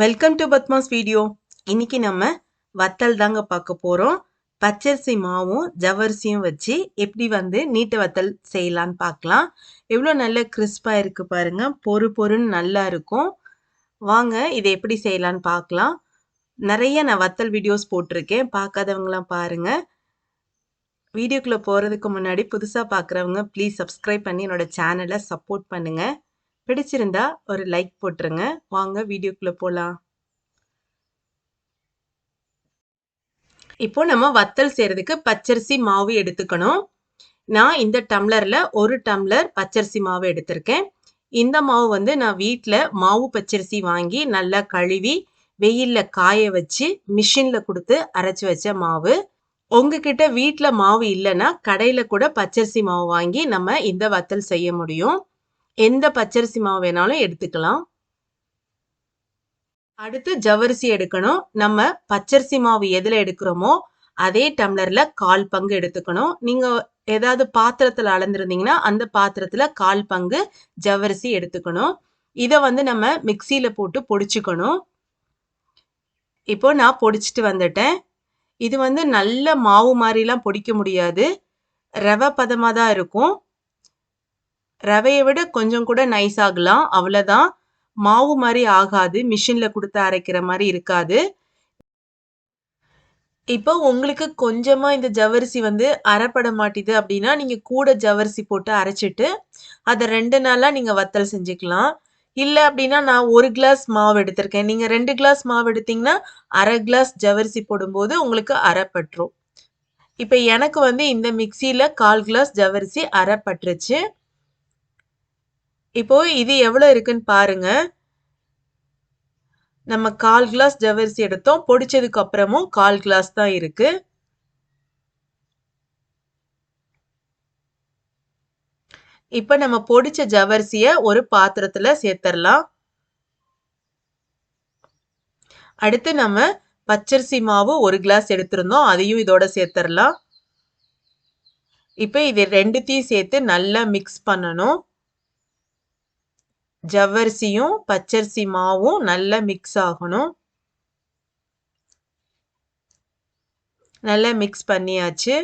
Welcome to Padma's video இன்னைக்கு நம்ம வத்தல் தாங்க பார்க்க போகிறோம் பச்சரிசி மாவும் ஜவரிசியும் வச்சு எப்படி வந்து நீட்ட வத்தல் செய்யலான்னு பார்க்கலாம். எவ்வளோ நல்ல கிறிஸ்பாக இருக்குது பாருங்கள் பொறு பொறுன்னு நல்லா இருக்கும். வாங்க இதை எப்படி செய்யலான்னு பார்க்கலாம். நிறைய நான் வத்தல் வீடியோஸ் போட்டிருக்கேன். பார்க்காதவங்களாம் பாருங்கள் வீடியோக்குள்ளே போகிறதுக்கு முன்னாடி புதுசாக பார்க்குறவங்க ப்ளீஸ் சப்ஸ்கிரைப் பண்ணி என்னோட சேனலை சப்போர்ட் பண்ணுங்கள் பிடிச்சிருந்தா ஒரு லைக் போட்டுருங்க. வாங்க வீடியோக்குள்ளே போகலாம் இப்போ நம்ம வத்தல் செய்கிறதுக்கு பச்சரிசி மாவு எடுத்துக்கணும். நான் இந்த டம்ளரில் ஒரு டம்ளர் பச்சரிசி மாவு எடுத்திருக்கேன். இந்த மாவு வந்து நான் வீட்டில் மாவு பச்சரிசி வாங்கி நல்லா கழுவி வெயிலில் காய வச்சு மிஷினில் கொடுத்து அரைச்சி வச்ச மாவு. உங்ககிட்ட வீட்டில் மாவு இல்லைன்னா கடையில் கூட பச்சரிசி மாவு வாங்கி நம்ம இந்த வத்தல் செய்ய முடியும். எந்த பச்சரிசி மாவு வேணாலும் எடுத்துக்கலாம். அடுத்து ஜவ்வரிசி எடுக்கணும். நம்ம பச்சரிசி மாவு எதில் எடுக்கிறோமோ அதே டம்ளர்ல கால் பங்கு எடுத்துக்கணும். நீங்க ஏதாவது பாத்திரத்துல அளந்திருந்தீங்கன்னா அந்த பாத்திரத்துல கால் பங்கு ஜவ்வரிசி எடுத்துக்கணும். இதை வந்து நம்ம மிக்சியில போட்டு பொடிச்சுக்கணும். இப்போ நான் பொடிச்சிட்டு வந்துட்டேன். இது வந்து நல்ல மாவு மாதிரிலாம் பொடிக்க முடியாது. ரவை பதமாக தான் இருக்கும். ரவையை விட கொஞ்சம் கூட நைஸ் ஆகலாம். அவ்வளோதான் மாவு மாதிரி ஆகாது. மிஷினில் கொடுத்து அரைக்கிற மாதிரி இருக்காது. இப்போ உங்களுக்கு கொஞ்சமாக இந்த ஜவரிசி வந்து அரைப்பட மாட்டேது அப்படின்னா நீங்கள் கூட ஜவரிசி போட்டு அரைச்சிட்டு அதை ரெண்டு நாளாக நீங்கள் வத்தல் செஞ்சுக்கலாம். இல்லை அப்படின்னா நான் ஒரு கிளாஸ் மாவு எடுத்திருக்கேன். நீங்கள் ரெண்டு கிளாஸ் மாவு எடுத்தீங்கன்னா அரை கிளாஸ் ஜவரிசி போடும்போது உங்களுக்கு அரைப்பட்டுரும். இப்போ எனக்கு வந்து இந்த மிக்சியில் கால் கிளாஸ் ஜவரிசி அரைப்பட்டுருச்சு. இப்போ இது எவ்வளோ இருக்குன்னு பாருங்க. நம்ம கால் கிளாஸ் ஜவ்வரிசி எடுத்தோம். பொடிச்சதுக்கு அப்புறமும் கால் கிளாஸ் தான் இருக்கு. இப்ப நம்ம பொடிச்ச ஜவ்வரிசிய ஒரு பாத்திரத்துல சேர்த்துடலாம் அடுத்து நம்ம பச்சரிசி மாவு ஒரு கிளாஸ் எடுத்திருந்தோம். அதையும் இதோட சேர்த்துடலாம் இப்போ இது ரெண்டுத்தையும் சேர்த்து நல்லா மிக்ஸ் பண்ணணும். ஜவ்வரிசியும் பச்சரிசி மாவும் நல்லா மிக்ஸ் ஆகணும். நல்லா மிக்ஸ் பண்ணியாச்சு.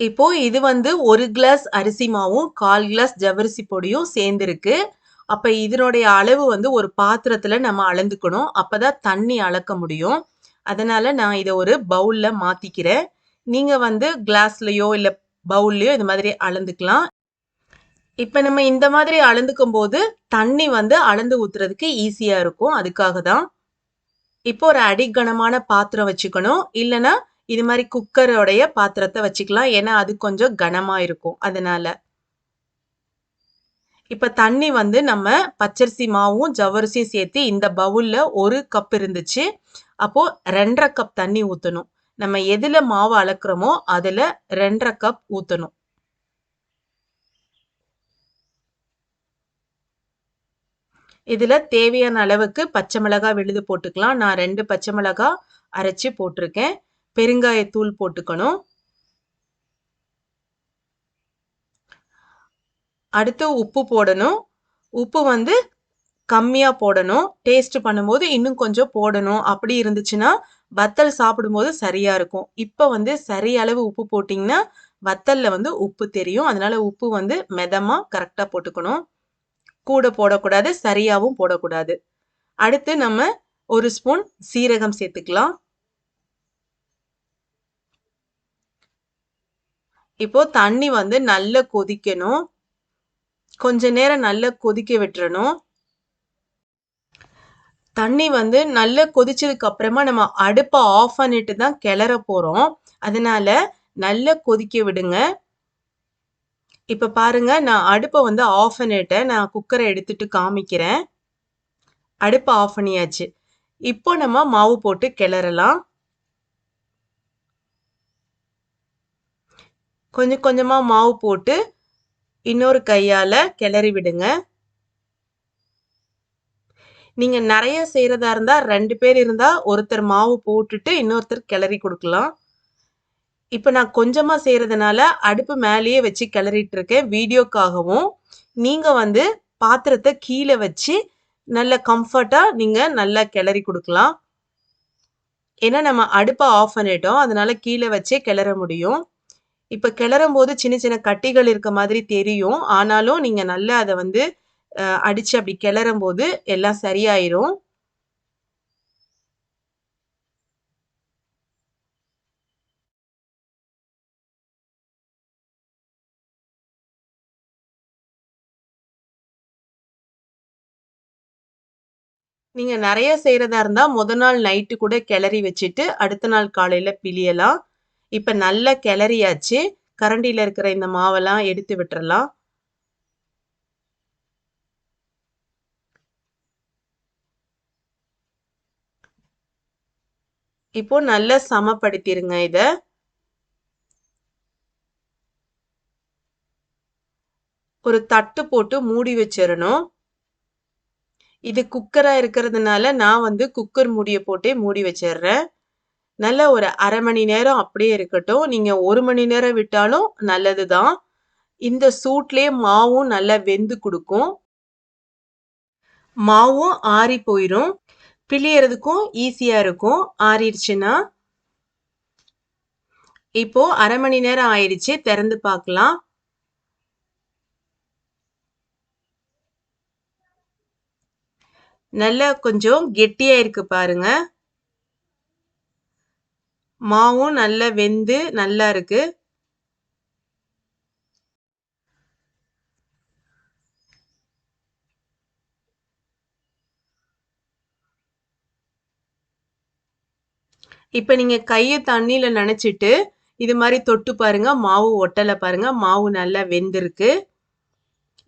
இப்போ இது வந்து ஒரு கிளாஸ் அரிசி மாவும் கால் கிளாஸ் ஜவ்வரிசி பொடியும் சேர்ந்துருக்கு. அப்ப இதனுடைய அளவு வந்து ஒரு பாத்திரத்துல நம்ம அளந்துக்கணும். அப்பதான் தண்ணி அளக்க முடியும். அதனால நான் இதை ஒரு பவுல்ல மாத்திக்கிறேன். நீங்க வந்து கிளாஸ்லயோ இல்ல பவுல்லையோ இது மாதிரி அளந்துக்கலாம். இப்போ நம்ம இந்த மாதிரி அளந்துக்கும் போது தண்ணி வந்து அளந்து ஊத்துறதுக்கு ஈஸியா இருக்கும். அதுக்காக தான் இப்போ ஒரு அடிக்கனமான பாத்திரம் வச்சுக்கணும். இல்லைன்னா இது மாதிரி குக்கரோடைய பாத்திரத்தை வச்சுக்கலாம். ஏன்னா அது கொஞ்சம் கனமா இருக்கும். அதனால இப்ப தண்ணி வந்து நம்ம பச்சரிசி மாவும் ஜவரிசியும் சேர்த்து இந்த பவுல்ல ஒரு கப் இருந்துச்சு. அப்போ ரெண்டரை கப் தண்ணி ஊற்றணும் நம்ம எதுல மாவு அளக்குறோமோ அதுல ரெண்டரை கப் ஊற்றணும் இதில் தேவையான அளவுக்கு பச்சை மிளகாய் விழுது போட்டுக்கலாம். நான் ரெண்டு பச்சை மிளகாய் அரைச்சி போட்டிருக்கேன். பெருங்காயத்தூள் போட்டுக்கணும். அடுத்து உப்பு போடணும். உப்பு வந்து கம்மியாக போடணும். டேஸ்ட் பண்ணும்போது இன்னும் கொஞ்சம் போடணும். அப்படி இருந்துச்சுன்னா வத்தல் சாப்பிடும்போது சரியாக இருக்கும். இப்போ வந்து சரி அளவு உப்பு போட்டிங்கன்னா வத்தலில் வந்து உப்பு தெரியும். அதனால் உப்பு வந்து மெதமாக கரெக்டாக போட்டுக்கணும். கூட போடக்கூடாது சரியாவும் போடக்கூடாது. அடுத்து நம்ம ஒரு ஸ்பூன் சீரகம் சேர்த்துக்கலாம். இப்போ தண்ணி வந்து நல்லா கொதிக்கணும். கொஞ்ச நேரம் நல்லா கொதிக்க விட்டுறணும். தண்ணி வந்து நல்லா கொதிச்சதுக்கு அப்புறமா நம்ம அடுப்பை ஆஃப் பண்ணிட்டு தான் கிளற போகிறோம் அதனால நல்லா கொதிக்க விடுங்க. இப்போ பாருங்க நான் அடுப்பை வந்து ஆஃப் பண்ணிட்டேன் நான் குக்கரை எடுத்துட்டு காமிக்கிறேன். அடுப்பை ஆஃப் பண்ணியாச்சு. இப்போ நம்ம மாவு போட்டு கிளறலாம். கொஞ்சம் கொஞ்சமாக மாவு போட்டு இன்னொரு கையால் கிளறி விடுங்க. நீங்கள் நிறைய செய்கிறதா இருந்தால் ரெண்டு பேர் இருந்தால் ஒருத்தர் மாவு போட்டுட்டு இன்னொருத்தர் கிளறி கொடுக்கலாம். இப்போ நான் கொஞ்சமாக செய்கிறதுனால அடுப்பு மேலேயே வச்சு கிளறிட்டு இருக்கேன் வீடியோக்காகவும் நீங்கள் வந்து பாத்திரத்தை கீழே வச்சு நல்ல கம்ஃபர்ட்டாக நீங்கள் நல்லா கிளறி கொடுக்கலாம் ஏன்னா நம்ம அடுப்பை ஆஃப் பண்ணிட்டோம். அதனால கீழே வச்சே கிளற முடியும். இப்ப கிளறும்போது சின்ன சின்ன கட்டிகள் இருக்க மாதிரி தெரியும். ஆனாலும் நீங்கள் நல்லா அதை வந்து அடித்து அப்படி அப்படி கிளறும்போது எல்லாம் சரியாயிரும். நீங்கள் நிறைய செய்கிறதா இருந்தால் முத நாள் நைட்டு கூட கிளறி வச்சுட்டு, அடுத்த நாள் காலையில் பிழியலாம். இப்போ நல்லா கிளறியாச்சு. கரண்டியில் இருக்கிற இந்த மாவெல்லாம் எடுத்து விட்டுறலாம். இப்போ நல்லா சமப்படுத்திடுங்க இதை ஒரு தட்டு போட்டு மூடி வச்சிடணும் இது குக்கராக இருக்கிறதுனால, நான் வந்து குக்கர் மூடியை போட்டே மூடி வச்சிடுறேன் நல்லா ஒரு அரை மணி நேரம் அப்படியே இருக்கட்டும். நீங்கள் ஒரு மணி நேரம் விட்டாலும் நல்லது தான். இந்த சூட்லேயே மாவும் நல்லா வெந்து கொடுக்கும் மாவும் ஆறி போயிடும் பிழியறதுக்கும் ஈஸியாக இருக்கும், ஆறிடுச்சுன்னா இப்போ அரை மணி நேரம் ஆயிடுச்சு. திறந்து பார்க்கலாம். நல்லா கொஞ்சம் கெட்டியா இருக்கு பாருங்க. மாவும் நல்லா வெந்து நல்லா இருக்கு. இப்போ நீங்கள் கையை தண்ணியில் நினச்சிட்டு இது மாதிரி தொட்டு பாருங்க. மாவு ஒட்டல பாருங்க. மாவு நல்லா வெந்திருக்கு.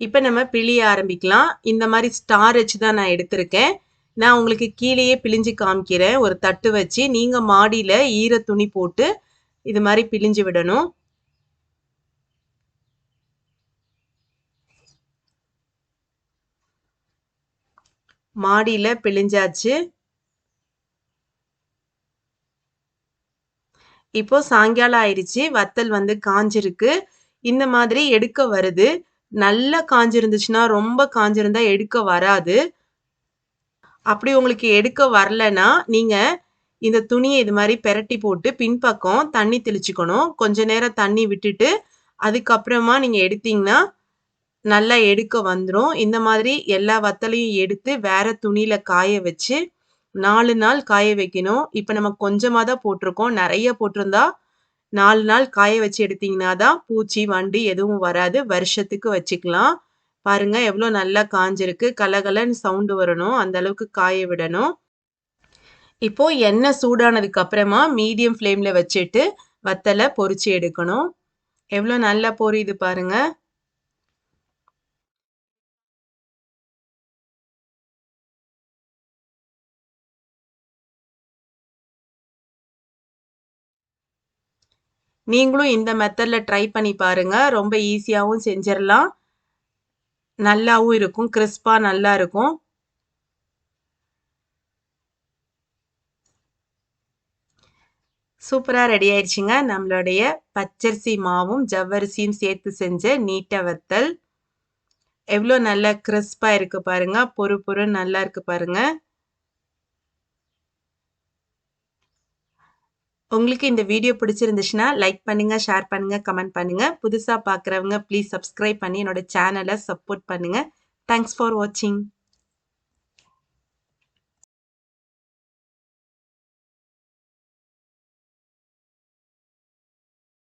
இப்ப நம்ம பிழிய ஆரம்பிக்கலாம். இந்த மாதிரி ஸ்டார் வச்சு தான் நான் எடுத்திருக்கேன். நான் உங்களுக்கு கீழேயே பிழிஞ்சு காமிக்கிறேன். ஒரு தட்டு வச்சு, நீங்க மாடியில் ஈர துணி போட்டு, இது மாதிரி பிழிஞ்சு விடணும். மாடியில் பிழிஞ்சாச்சு. இப்போ சாயங்காலம் ஆயிடுச்சு. வத்தல் வந்து காஞ்சிருக்கு. இந்த மாதிரி எடுக்க வருது. நல்லா காஞ்சிருந்துச்சுன்னா, ரொம்ப காஞ்சிருந்தா எடுக்க வராது. அப்படி உங்களுக்கு எடுக்க வரலன்னா, நீங்கள் இந்த துணியை இது மாதிரி பெரட்டி போட்டு பின்பக்கம் தண்ணி தெளிச்சுக்கணும். கொஞ்ச நேரம் தண்ணி விட்டுட்டு, அதுக்கப்புறமா நீங்கள் எடுத்தீங்கன்னா, நல்லா எடுக்க வந்துடும் இந்த மாதிரி எல்லா வத்தலையும் எடுத்து வேற துணியில் காய வச்சு, நாலு நாள் காய வைக்கணும். இப்போ நம்ம கொஞ்சமாக தான் போட்டிருக்கோம். நிறைய போட்டிருந்தா, நாலு நாள் காய வச்சு எடுத்தீங்கன்னா தான் பூச்சி, வண்டி எதுவும் வராது. வருஷத்துக்கு வச்சுக்கலாம். பாருங்க எவ்வளோ நல்லா காஞ்சிருக்கு. கலகலன்னு சவுண்டு வரணும். அந்த அளவுக்கு காய விடணும். இப்போ எண்ணெய் சூடானதுக்கு அப்புறமா மீடியம் ஃப்ளேம்ல வச்சுட்டு, வத்தலை பொறிச்சு எடுக்கணும். எவ்வளோ நல்லா பொரியுது பாருங்கள் நீங்களும் இந்த மெத்தடில் ட்ரை பண்ணி பாருங்கள் ரொம்ப ஈஸியாகவும் செஞ்சிடலாம் நல்லாவும் இருக்கும். கிறிஸ்பாக நல்லா இருக்கும். சூப்பராக ரெடி ஆயிடுச்சுங்க. நம்மளுடைய பச்சரிசி மாவும், ஜவ்வரிசியும் சேர்த்து செஞ்ச நீட்டை வத்தல். எவ்வளோ நல்லா கிறிஸ்பாக இருக்குது பாருங்கள் பொறு பொறு நல்லா இருக்குது பாருங்கள் உங்களுக்கு இந்த வீடியோ பிடிச்சிருந்துச்சுன்னா, லைக் பண்ணுங்க, ஷேர் பண்ணுங்க, கமெண்ட் பண்ணுங்க. புதுசா பார்க்குறவங்க ப்ளீஸ் சப்ஸ்கிரைப் பண்ணி என்னோட சேனலை சப்போர்ட் பண்ணுங்க. தேங்க்ஸ் ஃபார் வாட்சிங்.